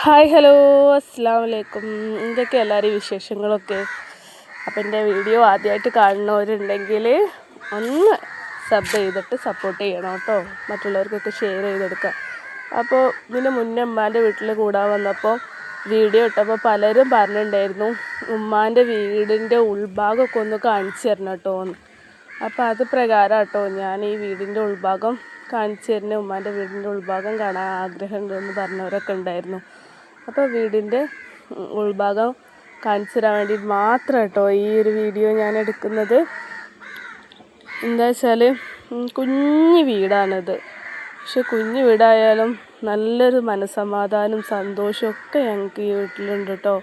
Hi hello അസ്സാം വലൈക്കും എന്തൊക്കെ എല്ലാവരും വിശേഷങ്ങളൊക്കെ? അപ്പം എന്റെ വീഡിയോ ആദ്യമായിട്ട് കാണുന്നവരുണ്ടെങ്കിൽ ഒന്ന് സബ് ചെയ്തിട്ട് സപ്പോർട്ട് ചെയ്യണം കേട്ടോ. മറ്റുള്ളവർക്കൊക്കെ ഷെയർ ചെയ്തെടുക്കുക അപ്പോൾ ഇതിന് മുന്നേ ഉമ്മാന്റെ വീട്ടിൽ കൂടാൻ വന്നപ്പോൾ വീഡിയോ ഇട്ടപ്പോൾ പലരും പറഞ്ഞിട്ടുണ്ടായിരുന്നു ഉമ്മാന്റെ വീടിന്റെ ഉൾഭാഗമൊക്കെ ഒന്ന് കാണിച്ചു തരണം കേട്ടോ അപ്പോൾ അത് പ്രകാരം കേട്ടോ ഞാൻ ഈ വീടിന്റെ ഉൾഭാഗം കാണിച്ചു തരുന്ന ഉമ്മാന്റെ വീടിന്റെ ഉൾഭാഗം കാണാൻ ആഗ്രഹമുണ്ടെന്ന് പറഞ്ഞവരൊക്കെ ഉണ്ടായിരുന്നു. അപ്പോൾ വീടിന്റെ ഉൾഭാഗം കാണിച്ചു തരാൻ വേണ്ടി മാത്രം കേട്ടോ ഈ ഒരു വീഡിയോ ഞാൻ എടുക്കുന്നത്. എന്താ വെച്ചാൽ കുഞ്ഞു വീടാണിത്. പക്ഷെ കുഞ്ഞു വീടായാലും നല്ലൊരു മനസ്സമാധാനം സന്തോഷവും ഒക്കെ ഞങ്ങൾക്ക് ഈ വീട്ടിലുണ്ട് കേട്ടോ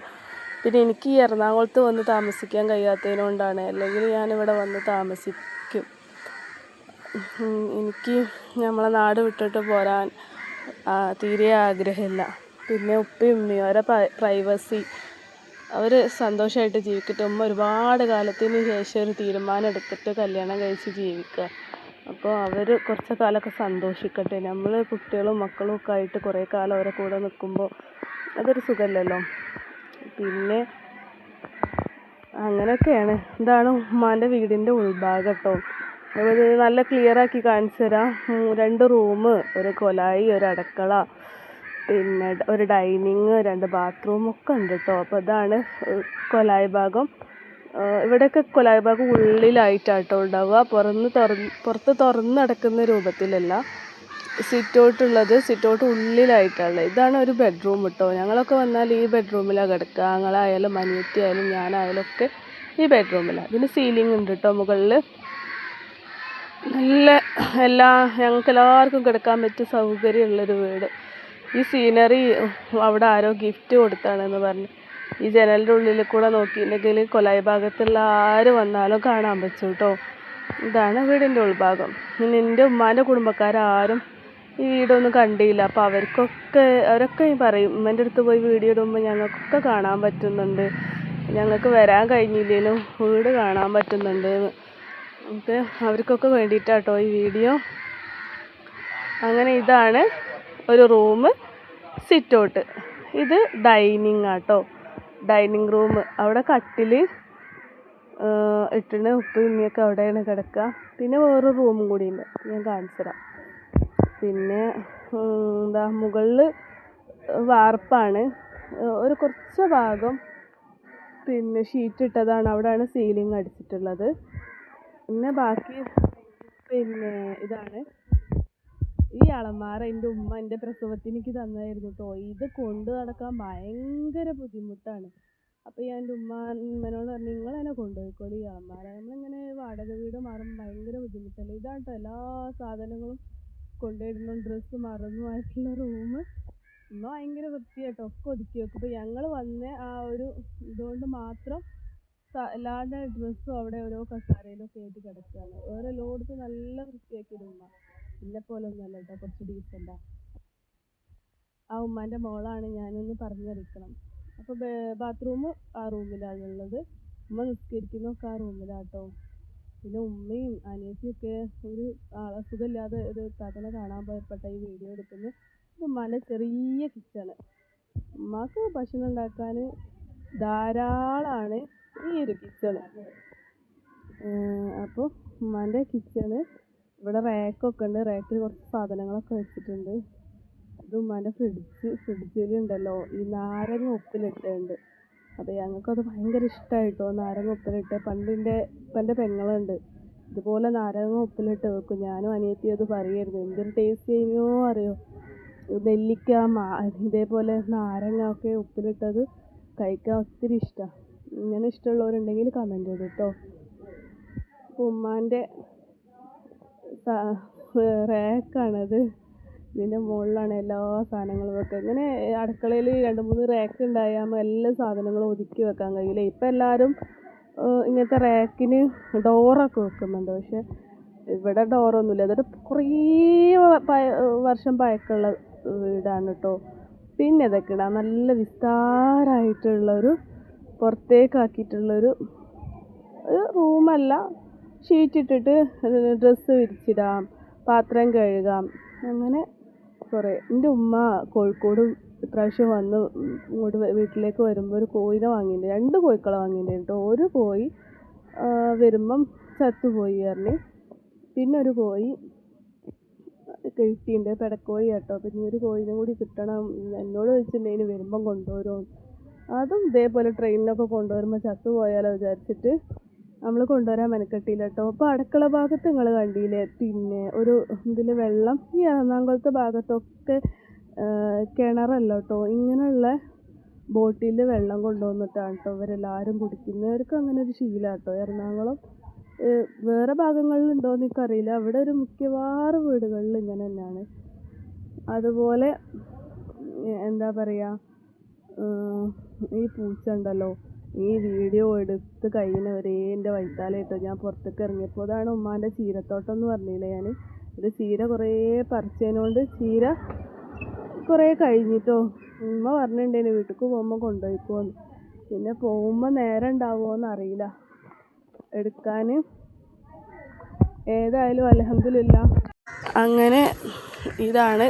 പിന്നെ എനിക്ക് ഈ എറണാകുളത്ത് വന്ന് താമസിക്കാൻ കഴിയാത്തതിനോണ്ടാണ് അല്ലെങ്കിൽ ഞാനിവിടെ വന്ന് താമസിക്കും. എനിക്ക് നമ്മളെ നാട് വിട്ടിട്ട് പോരാൻ തീരെ ആഗ്രഹമില്ല. പിന്നെ ഉപ്പയും ഉമ്മയും അവരെ പ്രൈവസി അവർ സന്തോഷമായിട്ട് ജീവിക്കട്ടെ. ഉമ്മ ഒരുപാട് കാലത്തിന് ശേഷം ഒരു തീരുമാനം എടുത്തിട്ട് കല്യാണം കഴിച്ച് ജീവിക്കുക. അപ്പോൾ അവർ കുറച്ച് കാലമൊക്കെ സന്തോഷിക്കട്ടെ. നമ്മൾ കുട്ടികളും മക്കളും ഒക്കെ ആയിട്ട് കുറേ കാലം അവരെ കൂടെ നിൽക്കുമ്പോൾ അതൊരു സുഖമല്ലല്ലോ പിന്നെ അങ്ങനെയൊക്കെയാണ്. ഇതാണ് ഉമ്മാന്റെ വീടിന്റെ ഉൾഭാഗം കേട്ടോ അത് നല്ല ക്ലിയർ ആക്കി കാണിച്ചു തരാം. രണ്ട് റൂം ഒരു കൊലായി ഒരു അടുക്കള. പിന്നെ ഒരു ഡൈനിങ് രണ്ട് ബാത്റൂം ഒക്കെ ഉണ്ട് കേട്ടോ അപ്പോൾ ഇതാണ് കൊലായ ഭാഗം. ഇവിടെയൊക്കെ കൊലായ ഭാഗം ഉള്ളിലായിട്ടാട്ടോ ഉണ്ടാവുക. പുറന്ന് തുറന്ന് പുറത്ത് തുറന്ന് നടക്കുന്ന രൂപത്തിലല്ല. സിറ്റ് ഔട്ട് ഉള്ളത്. സിറ്റ് ഔട്ട് ഉള്ളിലായിട്ടാണ് ഇതാണ് ഒരു ബെഡ്റൂം കേട്ടോ ഞങ്ങളൊക്കെ വന്നാൽ ഈ ബെഡ്റൂമിലാണ് കിടക്കുക. ഞങ്ങളായാലും അനിയത്തി ആയാലും ഞാനായാലും ഒക്കെ ഈ ബെഡ്റൂമിലാണ് ഇതിന് സീലിംഗ് ഉണ്ട് കേട്ടോ മുകളിൽ നല്ല എല്ലാ ഞങ്ങൾക്ക് എല്ലാവർക്കും കിടക്കാൻ പറ്റിയ സൗകര്യമുള്ളൊരു വീട്. ഈ സീനറി അവിടെ ആരോ ഗിഫ്റ്റ് കൊടുത്താണെന്ന് പറഞ്ഞു. ഈ ജനലിന്റെ ഉള്ളിൽ കൂടെ നോക്കിയിട്ടുണ്ടെങ്കിൽ കൊലായി ഭാഗത്തുള്ള ആര് വന്നാലും കാണാൻ പറ്റും കേട്ടോ ഇതാണ് വീടിന്റെ ഉൾഭാഗം. പിന്നെ എന്റെ ഉമ്മാന്റെ കുടുംബക്കാരാരും ഈ വീടൊന്നും കണ്ടില്ല. അപ്പോൾ അവർക്കൊക്കെ അവരൊക്കെ പറയും ഉമ്മന്റെ അടുത്ത് പോയി വീഡിയോ ഇടുമ്പോൾ ഞങ്ങൾക്കൊക്കെ കാണാൻ പറ്റുന്നുണ്ട്. ഞങ്ങൾക്ക് വരാൻ കഴിഞ്ഞില്ലെങ്കിലും വീട് കാണാൻ പറ്റുന്നുണ്ട്. എന്ന്. നമുക്ക് അവർക്കൊക്കെ വേണ്ടിയിട്ടാട്ടോ ഈ വീഡിയോ. അങ്ങനെ ഇതാണ് ഒരു റൂം സിറ്റ് ഔട്ട് ഇത് ഡൈനിങ് ആട്ടോ. ഡൈനിങ് റൂം അവിടെ കട്ടിൽ ഇട്ടിന് ഉപ്പ് ഇമ്മിയൊക്കെ അവിടെയാണ് കിടക്കുക. പിന്നെ വേറൊരു റൂമും കൂടി ഉണ്ട്. ഞാൻ കാണിച്ചു തരാം. പിന്നെ എന്താ മുകളിൽ വാർപ്പാണ്. ഒരു കുറച്ച് ഭാഗം പിന്നെ ഷീറ്റ് ഇട്ടതാണ്. അവിടെയാണ് സീലിംഗ് അടിച്ചിട്ടുള്ളത്. പിന്നെ ബാക്കി പിന്നെ ഇതാണ്. ഈ അളമാര എന്റെ ഉമ്മ എന്റെ പ്രസവത്തിന് എനിക്ക് തന്നായിരുന്നു കേട്ടോ ഇത് കൊണ്ട് നടക്കാൻ ഭയങ്കര ബുദ്ധിമുട്ടാണ്. അപ്പോൾ ഞാൻ എന്റെ ഉമ്മ ഉമ്മനോട് പറഞ്ഞു നിങ്ങൾ തന്നെ കൊണ്ടുപോയിക്കോളി ഈ അളമാര നമ്മളിങ്ങനെ വാടക വീട് മാറുമ്പോൾ ഭയങ്കര ബുദ്ധിമുട്ടല്ലേ? ഇതാണ് എല്ലാ സാധനങ്ങളും കൊണ്ടുവരുന്നു ഡ്രസ്സ് മറന്നു ആയിട്ടുള്ള റൂം ഉമ്മ ഭയങ്കര വൃത്തിയാട്ടോ ഒക്കെ ഒതുക്കി വെക്കും. അപ്പോൾ ഞങ്ങൾ വന്ന ആ ഒരു ഇതുകൊണ്ട് മാത്രം എല്ലാവരുടെ ഡ്രസ്സും അവിടെ ഓരോ കസാരയിലൊക്കെ ആയിട്ട് കിടക്കുകയാണ് വേറെ എല്ലായിടത്തും നല്ല വൃത്തിയാക്കിയിട്ടുണ്ട് ഉമ്മ. എന്നെ പോലെ ഒന്നുമല്ല കേട്ടോ കുറച്ച് ഡീസന്റാ ആ. ഉമ്മാന്റെ മോളാണ് ഞാനൊന്ന് പറഞ്ഞറിയിക്കണം അപ്പോൾ ബാത്റൂം ആ റൂമിലാണ് ഉള്ളത്. ഉമ്മ നിസ്കരിക്കുന്നതൊക്കെ ആ റൂമിലാട്ടോ പിന്നെ ഉമ്മയും അനിയത്തിയൊക്കെ ഒരു അസുഖമില്ലാതെ സുഖമില്ലാതെ ഒരു താത്തനെ കാണാൻ പോയപ്പെട്ട ഈ വീഡിയോ എടുക്കുന്നു ഇത് ഉമ്മാന്റെ ചെറിയ കിച്ചണ് ഉമ്മാക്ക് ഭക്ഷണം ഉണ്ടാക്കാൻ ധാരാളമാണ് ഈ ഒരു കിച്ചണ് അപ്പോൾ ഉമ്മാന്റെ കിച്ചണ് ഇവിടെ റാക്കൊക്കെ ഉണ്ട്. റാക്കിൽ കുറച്ച് സാധനങ്ങളൊക്കെ വെച്ചിട്ടുണ്ട്. ഇത് ഉമ്മാന്റെ ഫ്രിഡ്ജ് ഫ്രിഡ്ജിലുണ്ടല്ലോ. ഈ നാരങ്ങ ഉപ്പിലിട്ടുണ്ട് അപ്പോൾ ഞങ്ങൾക്കത് ഭയങ്കര ഇഷ്ടമായിട്ടോ നാരങ്ങ ഉപ്പിലിട്ട്. പണ്ടിന്റെ ഇപ്പന്റെ പെങ്ങളുണ്ട്. ഇതുപോലെ നാരങ്ങ ഉപ്പിലിട്ട് വെക്കും. ഞാനും അനിയത്തി അത് പറയായിരുന്നു എന്തൊരു ടേസ്റ്റ് ചെയ്യുമോ അറിയോ? നെല്ലിക്ക മാ ഇതേപോലെ നാരങ്ങ ഒക്കെ ഉപ്പിലിട്ടത് കഴിക്കാൻ ഒത്തിരി ഇഷ്ടമാണ് ഇങ്ങനെ ഇഷ്ടമുള്ളവരുണ്ടെങ്കിൽ കമന്റ് ചെയ്തു കേട്ടോ ഉമ്മാന്റെ റാക്കാണത്. ഇതിന്റെ മുകളിലാണ് എല്ലാ സാധനങ്ങളും വെക്കുക. ഇങ്ങനെ അടുക്കളയിൽ രണ്ട് മൂന്ന് റാക്ക് ഉണ്ടായാൽ എല്ലാ സാധനങ്ങളും ഒതുക്കി വെക്കാൻ കഴിയില്ല. ഇപ്പം എല്ലാവരും ഇങ്ങനത്തെ റാക്കിന് ഡോറൊക്കെ വെക്കുന്നുണ്ട്. പക്ഷെ ഇവിടെ ഡോറൊന്നുമില്ല. അതൊരു കുറേ വർഷം പഴക്കമുള്ള വീടാണ് കേട്ടോ. പിന്നെ ഇതൊക്കെ ഇടാം. നല്ല വിസ്താരമായിട്ടുള്ളൊരു പുറത്തേക്കാക്കിയിട്ടുള്ളൊരു ഒരു റൂമല്ല. ഷീറ്റ് ഇട്ടിട്ട് ഡ്രസ്സ് വിരിച്ചിടാം പാത്രം കഴുകാം അങ്ങനെ കുറേ. എന്റെ ഉമ്മ കോഴിക്കോട് ഇപ്രാവശ്യം വന്ന് ഇങ്ങോട്ട് വീട്ടിലേക്ക് വരുമ്പോൾ ഒരു കോഴിനെ വാങ്ങിയിട്ടുണ്ട്. രണ്ട് കോഴിക്കളെ വാങ്ങിയിട്ടുണ്ട് കേട്ടോ. ഒരു കോഴി വരുമ്പം ചത്തുപോയി പറഞ്ഞ്. പിന്നെ ഒരു കോഴി കിട്ടിയിട്ടുണ്ട് പെടക്കോഴി കേട്ടോ. പിന്നെ ഒരു കോഴിനെ കൂടി കിട്ടണം. എന്നോട് ചോദിച്ചിട്ടുണ്ടെങ്കിൽ വരുമ്പം കൊണ്ടുവരുമോ അതും ഇതേപോലെ ട്രെയിനിലൊക്കെ കൊണ്ടുവരുമ്പോൾ ചത്തുപോയാലോ വിചാരിച്ചിട്ട് നമ്മൾ കൊണ്ടുവരാൻ മെനക്കെട്ടില്ല കേട്ടോ അപ്പോൾ അടുക്കള ഭാഗത്ത് നിങ്ങൾ കണ്ടില്ലേ? പിന്നെ ഒരു ഇതിൽ വെള്ളം ഈ എറണാകുളത്തെ ഭാഗത്തൊക്കെ കിണറല്ല കേട്ടോ ഇങ്ങനെയുള്ള ബോട്ടിൽ വെള്ളം കൊണ്ടുവന്നിട്ടാണ് കേട്ടോ ഇവരെല്ലാവരും കുടിക്കുന്നവർക്ക് അങ്ങനെ ഒരു ശീലമാണ് കേട്ടോ എറണാകുളം വേറെ ഭാഗങ്ങളിൽ ഉണ്ടോയെന്ന് എനിക്കറിയില്ല. അവിടെ ഒരു മിക്കവാറും വീടുകളിൽ ഇങ്ങനെ തന്നെയാണ്. അതുപോലെ എന്താ പറയുക ഈ പൂച്ച ഉണ്ടല്ലോ. ഈ വീഡിയോ എടുത്ത് കഴിയുന്നവരെ എന്റെ വൈത്താലായിട്ടോ ഞാൻ പുറത്തേക്ക് ഇറങ്ങിയപ്പോൾ അതാണ് ഉമ്മാന്റെ ചീരത്തോട്ടം എന്ന് പറഞ്ഞില്ലേ ഞാൻ. ഇത് ചീര കുറേ പറിച്ചതിനോണ്ട് ചീര കുറേ കഴിഞ്ഞിട്ടോ. ഉമ്മ പറഞ്ഞിട്ടുണ്ടേന് വീട്ടിലേക്ക് പോകുമ്പോൾ കൊണ്ടുപോയിക്കോന്ന്. പിന്നെ പോകുമ്പോൾ നേരം ഉണ്ടാവുമോയെന്ന് അറിയില്ല. എടുക്കാൻ ഏതായാലും അലഹമില്ല അങ്ങനെ ഇതാണ്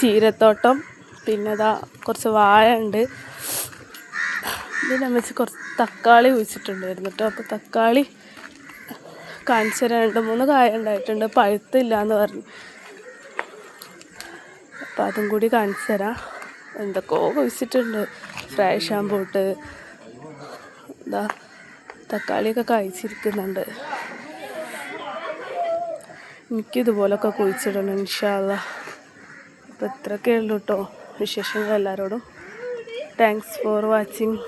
ചീരത്തോട്ടം. പിന്നെ ഇതാ കുറച്ച് വാഴ ഉണ്ട്. ഇതിനെ വെച്ച് കുറച്ച് തക്കാളി കുഴിച്ചിട്ടുണ്ടായിരുന്നു കേട്ടോ. അപ്പോൾ തക്കാളി കാണിച്ചു രണ്ട് മൂന്ന് കായ ഉണ്ടായിട്ടുണ്ട്. പഴുത്തില്ല എന്ന് പറഞ്ഞു. അപ്പം അതും കൂടി കാണിച്ചു തരാം. എന്തൊക്കെയോ കുഴിച്ചിട്ടുണ്ട്. ഫ്രൈ ഷാമ്പൂ ഇട്ട് എന്താ തക്കാളിയൊക്കെ കഴിച്ചിരിക്കുന്നുണ്ട് എനിക്കിതുപോലൊക്കെ കുഴിച്ചിടണം ഇൻഷാല്ല അപ്പോൾ ഇത്രയൊക്കെ ഉള്ളൂ കേട്ടോ. വിശേഷങ്ങൾ എല്ലാവരോടും. Thanks for watching